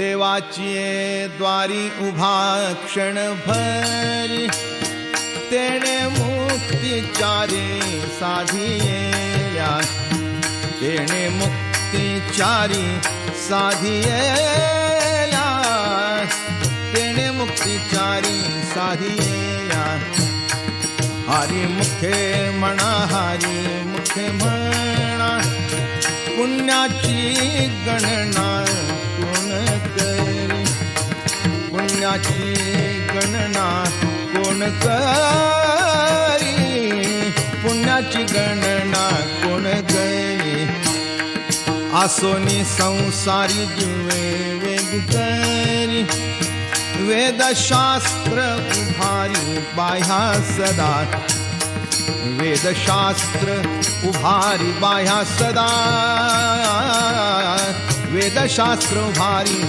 देवाची द्वारी उभा क्षणभरी. तेणे मुक्तिचारी साधिये तेणे मुक्तिचारी साधिया तेणे मुक्तिचारी या हरी मुखे म्हणा हरी मुखे म्हणा पुण्याची गणना पुण्याची गणना कोण करी? पुण्याची गणना कोण करी आसोनी संसारी जीवे वेग करी. वेदशास्त्र उभारी बाह्या सदा. वेदशास्त्र उभारी बाह्या सदा. वेदशास्त्र उभारी